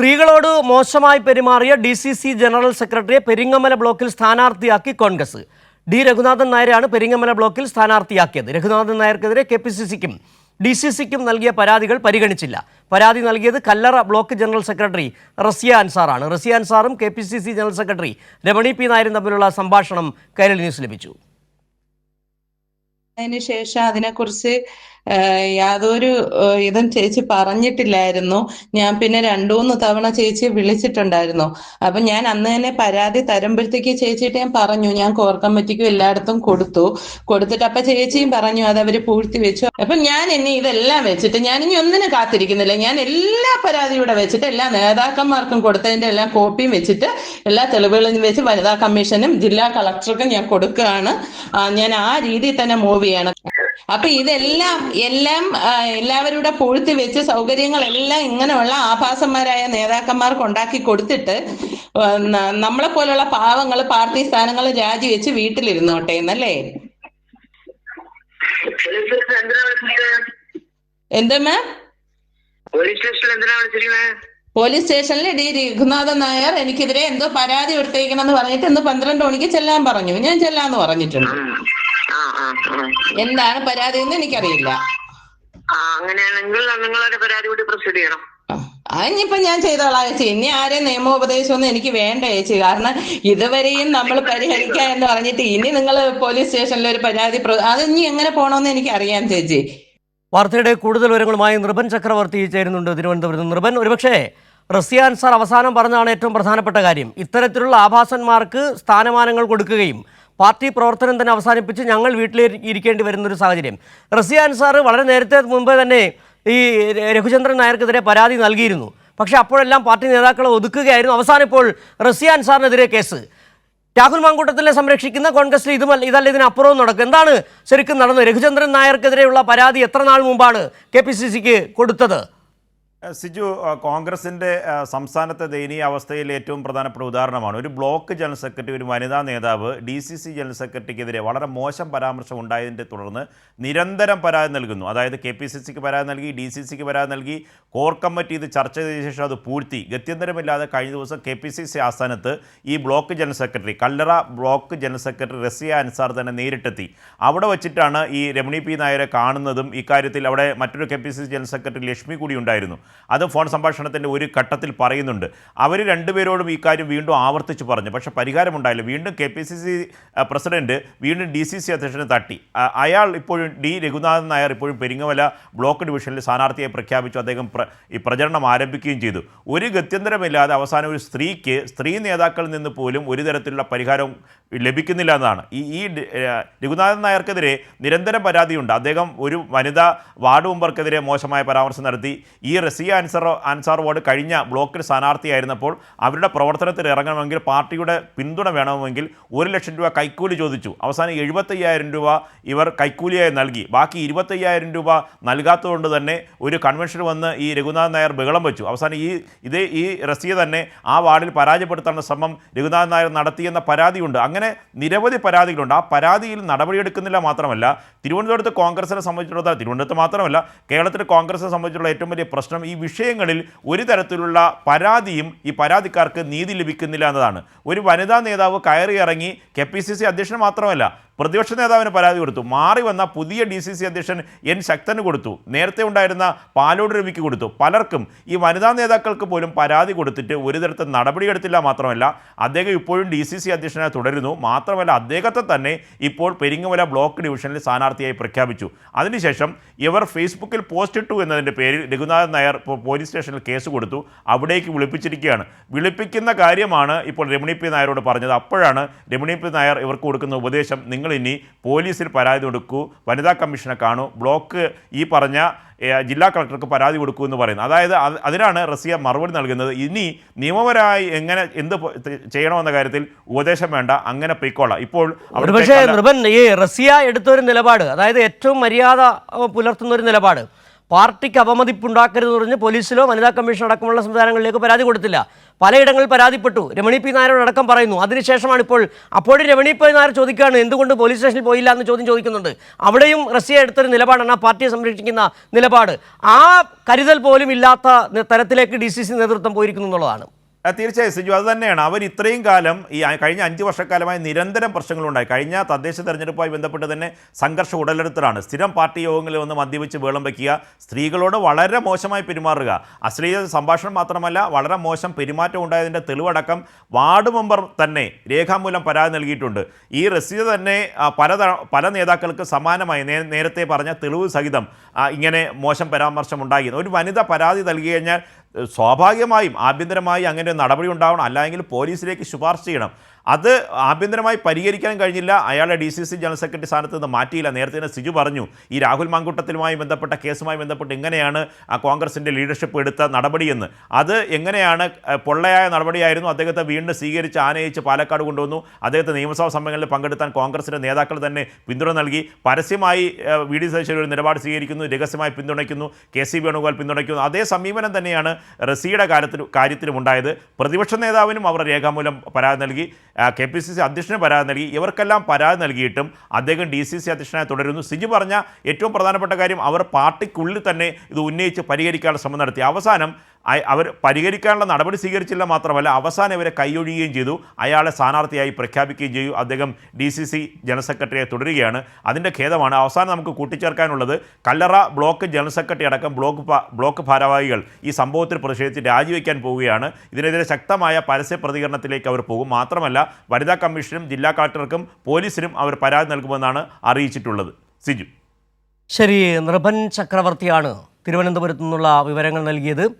സ്ത്രീകളോട് മോശമായി പെരുമാറിയ ഡി സി സി ജനറൽ സെക്രട്ടറിയെ പെരിങ്ങമല ബ്ലോക്കിൽ സ്ഥാനാർത്ഥിയാക്കി കോൺഗ്രസ്. ഡി. രഘുനാഥൻ നായരാണ് പെരിങ്ങമല ബ്ലോക്കിൽ സ്ഥാനാർത്ഥിയാക്കിയത്. രഘുനാഥൻ നായർക്കെതിരെ കെ പി സി സിക്കും ഡി സി സിക്കും നൽകിയ പരാതികൾ പരിഗണിച്ചില്ല. പരാതി നൽകിയത് Kallara block general secretary Raziya അൻസാറാണ്. Raziya അൻസാറും K P C C general secretary Ramani P. നായരും തമ്മിലുള്ള സംഭാഷണം കൈരളി ന്യൂസ് ലഭിച്ചു. അതിനുശേഷം അതിനെക്കുറിച്ച് യാതൊരു ഇതും ചേച്ചി പറഞ്ഞിട്ടില്ലായിരുന്നു. ഞാൻ പിന്നെ രണ്ടു മൂന്ന് തവണ ചേച്ചി വിളിച്ചിട്ടുണ്ടായിരുന്നു. അപ്പൊ ഞാൻ അന്ന് തന്നെ പരാതി തരുമ്പോഴത്തേക്ക് ചേച്ചിയിട്ട് ഞാൻ പറഞ്ഞു ഞാൻ കോർ കമ്മിറ്റിക്കും എല്ലായിടത്തും കൊടുത്തു. കൊടുത്തിട്ട് അപ്പൊ ചേച്ചിയും പറഞ്ഞു അത് അവർ പൂഴ്ത്തി വെച്ചു. അപ്പൊ ഞാൻ ഇനി ഇതെല്ലാം വെച്ചിട്ട് ഞാൻ ഇനി ഒന്നിനും കാത്തിരിക്കുന്നില്ല. ഞാൻ എല്ലാ പരാതിയും വെച്ചിട്ട് എല്ലാ നേതാക്കന്മാർക്കും കൊടുത്തതിന്റെ എല്ലാം കോപ്പിയും വെച്ചിട്ട് എല്ലാ തെളിവുകളും വെച്ച് വനിതാ കമ്മീഷനും ജില്ലാ കളക്ടർക്കും ഞാൻ കൊടുക്കുകയാണ്. ഞാൻ ആ രീതിയിൽ തന്നെ മൂവ് ചെയ്യണം. അപ്പൊ ഇതെല്ലാം എല്ലാം എല്ലാവരുടെ പൂഴ്ത്തി വെച്ച് സൗകര്യങ്ങളെല്ലാം ഇങ്ങനെയുള്ള ആഭാസന്മാരായ നേതാക്കന്മാർക്ക് ഉണ്ടാക്കി കൊടുത്തിട്ട് നമ്മളെ പോലുള്ള പാവങ്ങൾ പാർട്ടി സ്ഥാനങ്ങൾ രാജിവെച്ച് വീട്ടിലിരുന്നോട്ടെ എന്നല്ലേ എന്താ മാം? പോലീസ് സ്റ്റേഷനിൽ ഡി രഘുനാഥൻ നായർ എനിക്കെതിരെ എന്തോ പരാതി കൊടുത്തേക്കണമെന്ന് പറഞ്ഞിട്ട് ഇന്ന് പന്ത്രണ്ട് മണിക്ക് ചെല്ലാൻ പറഞ്ഞു. ഞാൻ ചെല്ലാന്ന് പറഞ്ഞിട്ടുണ്ട്. എന്താണ് പരാതി എന്ന് എനിക്കറിയില്ല. ആ അങ്ങനെയാണെങ്കിൽ നിങ്ങളൊരു പരാതി കൂടി പ്രൊസീഡ് ചെയ്യണം. ഞാൻ ചെയ്തോളാം. ചേച്ചി ഇനി ആരെയും നിയമോപദേശമൊന്നും എനിക്ക് വേണ്ട ചേച്ചി. കാരണം ഇതുവരെയും നമ്മൾ പരിഹരിക്കാം എന്ന് പറഞ്ഞിട്ട് ഇനി നിങ്ങൾ പോലീസ് സ്റ്റേഷനിൽ ഒരു പരാതി പ്ര- അത് ഇനി എങ്ങനെ പോകണമെന്ന് എനിക്ക് അറിയാം ചേച്ചി. വാർത്തയുടെ കൂടുതൽ വിവരങ്ങളുമായി നൃപൻ ചക്രവർത്തി ചേരുന്നുണ്ട് തിരുവനന്തപുരത്ത്. നൃപൻ ഒരുപക്ഷേ റസിയാൻ സാർ അവസാനം പറഞ്ഞതാണ് ഏറ്റവും പ്രധാനപ്പെട്ട കാര്യം. ഇത്തരത്തിലുള്ള ആഭാസന്മാർക്ക് സ്ഥാനമാനങ്ങൾ കൊടുക്കുകയും പാർട്ടി പ്രവർത്തനം തന്നെ അവസാനിപ്പിച്ച് ഞങ്ങൾ വീട്ടിൽ ഇരിക്കേണ്ടി വരുന്നൊരു സാഹചര്യം. റസിയ സാർ വളരെ നേരത്തെ മുമ്പ് തന്നെ ഈ രഘുചന്ദ്രൻ നായർക്കെതിരെ പരാതി നൽകിയിരുന്നു. പക്ഷേ അപ്പോഴെല്ലാം പാർട്ടി നേതാക്കളെ ഒതുക്കുകയായിരുന്നു. അവസാനം ഇപ്പോൾ റസിയ അൻസാറിനെതിരെ കേസ്. രാഹുൽ മാങ്കൂട്ടത്തിനെ സംരക്ഷിക്കുന്ന കോൺഗ്രസിൽ ഇതുമല്ല ഇതല്ല ഇതിനപ്പുറവും നടക്കും എന്താണ് ശരിക്കും നടന്നത്? രഘുചന്ദ്രൻ നായർക്കെതിരെയുള്ള പരാതി എത്ര നാൾ മുമ്പാണ് കെ പി സി സിക്ക് കൊടുത്തത്? സിജു കോൺഗ്രസിന്റെ സംസ്ഥാനത്തെ ദയനീയ അവസ്ഥയിൽ ഏറ്റവും പ്രധാനപ്പെട്ട ഉദാഹരണമാണ്. ഒരു ബ്ലോക്ക് ജനറൽ സെക്രട്ടറി ഒരു വനിതാ നേതാവ് ഡി സി സി ജനറൽ സെക്രട്ടറിക്കെതിരെ വളരെ മോശം പരാമർശം ഉണ്ടായതിനെ തുടർന്ന് നിരന്തരം പരാതി നൽകുന്നു. അതായത് കെ പി സി സിക്ക് പരാതി നൽകി ഡി സി സിക്ക് പരാതി നൽകി കോർ കമ്മിറ്റി ഇത് ചർച്ച ചെയ്ത ശേഷം അത് പൂഴ്ത്തി. ഗത്യന്തരമില്ലാതെ കഴിഞ്ഞ ദിവസം കെ പി സി സി ആസ്ഥാനത്ത് ഈ block general secretary Kallara block general secretary Raziya Ansar തന്നെ നേരിട്ടെത്തി. അവിടെ വച്ചിട്ടാണ് ഈ രമണി പി നായരെ കാണുന്നതും ഇക്കാര്യത്തിൽ അവിടെ മറ്റൊരു K P C C general secretary Lakshmi കൂടി ഉണ്ടായിരുന്നു. അത് ഫോൺ സംഭാഷണത്തിന്റെ ഒരു ഘട്ടത്തിൽ പറയുന്നുണ്ട്. അവർ രണ്ടുപേരോടും ഈ കാര്യം വീണ്ടും ആവർത്തിച്ച് പറഞ്ഞു. പക്ഷേ പരിഹാരമുണ്ടായില്ല. വീണ്ടും K P C C president വീണ്ടും ഡി സി സി അധ്യക്ഷനെ തട്ടി. അയാൾ ഇപ്പോഴും ഡി. രഘുനാഥൻ നായർ ഇപ്പോഴും പെരിങ്ങമല ബ്ലോക്ക് ഡിവിഷനിൽ സ്ഥാനാർത്ഥിയെ പ്രഖ്യാപിച്ചു. അദ്ദേഹം ഈ പ്രചരണം ആരംഭിക്കുകയും ചെയ്തു. ഒരു ഗത്യന്തരമില്ലാതെ അവസാനം ഒരു സ്ത്രീക്ക് സ്ത്രീ നേതാക്കളിൽ നിന്ന് പോലും ഒരു തരത്തിലുള്ള പരിഹാരം ലഭിക്കുന്നില്ല എന്നതാണ് ഈ ഈ രഘുനാഥൻ നായർക്കെതിരെ നിരന്തരം പരാതിയുണ്ട്. അദ്ദേഹം ഒരു വനിതാ വാർഡ് മെമ്പർക്കെതിരെ മോശമായ പരാമർശം നടത്തി. ഈ റസിയ അൻസർ അൻസാർ വാർഡ് കഴിഞ്ഞ ബ്ലോക്കിൽ സ്ഥാനാർത്ഥിയായിരുന്നപ്പോൾ അവരുടെ പ്രവർത്തനത്തിൽ ഇറങ്ങണമെങ്കിൽ പാർട്ടിയുടെ പിന്തുണ വേണമെങ്കിൽ ഒരു ലക്ഷം രൂപ കൈക്കൂലി ചോദിച്ചു. അവസാനം എഴുപത്തയ്യായിരം രൂപ ഇവർ കൈക്കൂലിയായി നൽകി. ബാക്കി ഇരുപത്തയ്യായിരം രൂപ നൽകാത്തതുകൊണ്ട് തന്നെ ഒരു കൺവെൻഷൻ വന്ന് ഈ രഘുനാഥ് നായർ ബഹളം വെച്ചു. അവസാനം ഈ ഇതേ ഈ റസിയെ തന്നെ ആ വാർഡിൽ പരാജയപ്പെടുത്താനുള്ള ശ്രമം രഘുനാഥ് നായർ നടത്തിയെന്ന പരാതിയുണ്ട്. അങ്ങനെ നിരവധി പരാതികളുണ്ട്. ആ പരാതിയിൽ നടപടിയെടുക്കുന്നില്ല മാത്രമല്ല തിരുവനന്തപുരത്ത് കോൺഗ്രസിനെ സംബന്ധിച്ചിടത്തോളം തിരുവനന്തപുരത്ത് മാത്രമല്ല കേരളത്തിലെ കോൺഗ്രസിനെ സംബന്ധിച്ചുള്ള ഏറ്റവും വലിയ പ്രശ്നം വിഷയങ്ങളിൽ ഒരു തരത്തിലുള്ള പരാതിയും ഈ പരാതിക്കാർക്ക് നീതി ലഭിക്കുന്നില്ല എന്നതാണ്. ഒരു വനിതാ നേതാവ് കയറി ഇറങ്ങി കെ പി സി സി അധ്യക്ഷൻ മാത്രമല്ല പ്രതിപക്ഷ നേതാവിന് പരാതി കൊടുത്തു. മാറി വന്ന പുതിയ ഡി സി സി അധ്യക്ഷൻ എൻ ശക്തന് കൊടുത്തു. നേരത്തെ ഉണ്ടായിരുന്ന പാലോട് രവിക്ക് കൊടുത്തു. പലർക്കും ഈ വനിതാ നേതാക്കൾക്ക് പോലും പരാതി കൊടുത്തിട്ട് ഒരു തരത്തിൽ നടപടിയെടുത്തില്ല മാത്രമല്ല അദ്ദേഹം ഇപ്പോഴും ഡി സി സി അധ്യക്ഷനായി തുടരുന്നു. മാത്രമല്ല അദ്ദേഹത്തെ തന്നെ ഇപ്പോൾ പെരിങ്ങമല ബ്ലോക്ക് ഡിവിഷനിൽ സ്ഥാനാർത്ഥിയായി പ്രഖ്യാപിച്ചു. അതിനുശേഷം ഇവർ ഫേസ്ബുക്കിൽ പോസ്റ്റ് ഇട്ടു എന്നതിന്റെ പേരിൽ രഘുനാഥൻ നായർ പോലീസ് സ്റ്റേഷനിൽ കേസ് കൊടുത്തു. അവിടേക്ക് വിളിപ്പിച്ചിരിക്കുകയാണ്. വിളിപ്പിക്കുന്ന കാര്യമാണ് ഇപ്പോൾ രമണി പി നായരോട് പറഞ്ഞത്. അപ്പോഴാണ് രമണി പി നായർ ഇവർക്ക് കൊടുക്കുന്ന ഉപദേശം നിങ്ങൾ ഇനി പോലീസിൽ പരാതി കൊടുക്കൂ വനിതാ കമ്മീഷനെ കാണൂ ബ്ലോക്ക് ഈ പറഞ്ഞ ജില്ലാ കളക്ടർക്ക് പരാതി കൊടുക്കൂ എന്ന് പറയുന്നത് അതായത് അതിനാണ് റസിയ മറുപടി നൽകുന്നത്. ഇനി നിയമപരമായി എങ്ങനെ എന്ത് ചെയ്യണമെന്ന കാര്യത്തിൽ ഉപദേശം വേണ്ട. അങ്ങനെ പൊയ്ക്കോളാം. ഇപ്പോൾ പക്ഷേ നൃപൻ ഈ റസിയ എടുത്തൊരു നിലപാട് അതായത് ഏറ്റവും മര്യാദ പുലർത്തുന്ന ഒരു നിലപാട്. പാർട്ടിക്ക് അവമതിപ്പുണ്ടാക്കരുതെന്ന് പറഞ്ഞ് പോലീസിലോ വനിതാ കമ്മീഷൻ അടക്കമുള്ള സംവിധാനങ്ങളിലേക്ക് പരാതി കൊടുത്തില്ല. പലയിടങ്ങളിൽ പരാതിപ്പെട്ടു. രമണി പി. നായരോട് അടക്കം പറയുന്നു. അതിനുശേഷമാണ് ഇപ്പോൾ അപ്പോഴും രമണി പി. നായർ ചോദിക്കുകയാണ് എന്തുകൊണ്ട് പോലീസ് സ്റ്റേഷനിൽ പോയില്ല? എന്ന് ചോദ്യം ചോദിക്കുന്നുണ്ട്. അവിടെയും റഷ്യ എടുത്തൊരു നിലപാടാണ് ആ പാർട്ടിയെ സംരക്ഷിക്കുന്ന നിലപാട്. ആ കരുതൽ പോലും ഇല്ലാത്ത തരത്തിലേക്ക് ഡി നേതൃത്വം പോയിരിക്കുന്നു എന്നുള്ളതാണ്. തീർച്ചയായും സിജു അത് തന്നെയാണ്. അവർ ഇത്രയും കാലം ഈ കഴിഞ്ഞ അഞ്ച് വർഷക്കാലമായി നിരന്തരം പ്രശ്നങ്ങളുണ്ടായി. കഴിഞ്ഞ തദ്ദേശ തെരഞ്ഞെടുപ്പുമായി ബന്ധപ്പെട്ട് തന്നെ സംഘർഷം ഉടലെടുത്തതാണ് സ്ഥിരം പാർട്ടി യോഗങ്ങളിൽ വന്ന് മദ്യപിച്ച് വേളം വയ്ക്കുക സ്ത്രീകളോട് വളരെ മോശമായി പെരുമാറുക. അശ്ലീല സംഭാഷണം മാത്രമല്ല വളരെ മോശം പെരുമാറ്റം ഉണ്ടായതിന്റെ തെളിവടക്കം വാർഡ് മെമ്പർ തന്നെ രേഖാമൂലം പരാതി നൽകിയിട്ടുണ്ട്. ഈ റസീദ് തന്നെ പല പല നേതാക്കൾക്ക് സമാനമായി നേരത്തെ പറഞ്ഞ തെളിവ് സഹിതം ഇങ്ങനെ മോശം പരാമർശം ഉണ്ടായി ഒരു വനിത പരാതി നൽകി കഴിഞ്ഞാൽ സ്വാഭാവികമായും ആഭ്യന്തരമായി അങ്ങനെ നടപടി ഉണ്ടാവണം. അല്ലെങ്കിൽ പോലീസിലേക്ക് ശുപാർശ ചെയ്യണം. അത് ആഭ്യന്തരമായി പരിഹരിക്കാൻ കഴിഞ്ഞില്ല. അയാളെ D C C general secretary സ്ഥാനത്ത് നിന്ന് മാറ്റിയില്ല. നേരത്തെ തന്നെ സിജു പറഞ്ഞു ഈ രാഹുൽ മാങ്കൂട്ടത്തിലുമായി ബന്ധപ്പെട്ട കേസുമായി ബന്ധപ്പെട്ട് എങ്ങനെയാണ് ആ കോൺഗ്രസിന്റെ ലീഡർഷിപ്പ് എടുത്ത നടപടിയെന്ന്. അത് എങ്ങനെയാണ് പൊള്ളയായ നടപടിയായിരുന്നു. അദ്ദേഹത്തെ വീണ്ടും സ്വീകരിച്ച് ആനയിച്ച് പാലക്കാട് കൊണ്ടുവന്നു. അദ്ദേഹത്തെ നിയമസഭാ സമ്മേളനത്തിൽ പങ്കെടുത്താൻ കോൺഗ്രസിന്റെ നേതാക്കൾ തന്നെ പിന്തുണ നൽകി. പരസ്യമായി വി. ഡി. സതീശൻ ഒരു നിലപാട് സ്വീകരിക്കുന്നു രഹസ്യമായി പിന്തുണയ്ക്കുന്നു കെ. സി. വേണുഗോപാൽ പിന്തുണയ്ക്കുന്നു. അതേ സമീപനം തന്നെയാണ് റസിയുടെ കാര്യത്തിൽ കാര്യത്തിലും ഉണ്ടായത്. പ്രതിപക്ഷ നേതാവിനും അവർ രേഖാമൂലം പരാതി നൽകി. കെ പി സി സി അധ്യക്ഷന് പരാതി നൽകി. ഇവർക്കെല്ലാം പരാതി നൽകിയിട്ടും അദ്ദേഹം ഡി സി സി അധ്യക്ഷനായി തുടരുന്നു. സിജു പറഞ്ഞ ഏറ്റവും പ്രധാനപ്പെട്ട കാര്യം അവർ പാർട്ടിക്കുള്ളിൽ തന്നെ ഇത് ഉന്നയിച്ച് പരിഹരിക്കാനുള്ള ശ്രമം നടത്തി. അവസാനം അവർ പരിഹരിക്കാനുള്ള നടപടി സ്വീകരിച്ചില്ല മാത്രമല്ല അവസാനം ഇവരെ കൈയൊഴിയുകയും ചെയ്തു. അയാളെ സ്ഥാനാർത്ഥിയായി പ്രഖ്യാപിക്കുകയും ചെയ്തു. അദ്ദേഹം ഡി സി സി ജനറൽ സെക്രട്ടറിയെ തുടരുകയാണ്. അതിന്റെ ഖേദമാണ് അവസാനം നമുക്ക് കൂട്ടിച്ചേർക്കാനുള്ളത് കല്ലറ ബ്ലോക്ക് ജനറൽ സെക്രട്ടറി അടക്കം ബ്ലോക്ക് ബ്ലോക്ക് ഭാരവാഹികൾ ഈ സംഭവത്തിൽ പ്രതിഷേധിച്ച് രാജിവെക്കാൻ പോവുകയാണ്. ഇതിനെതിരെ ശക്തമായ പരസ്യ പ്രതികരണത്തിലേക്ക് അവർ പോകും. മാത്രമല്ല വനിതാ കമ്മീഷനും ജില്ലാ കളക്ടർക്കും പോലീസിനും അവർ പരാതി നൽകുമെന്നാണ് അറിയിച്ചിട്ടുള്ളത്. സിജു. ശരി നൃപൻ ചക്രവർത്തിയാണ് തിരുവനന്തപുരത്തു നിന്നുള്ള വിവരങ്ങൾ നൽകിയത്.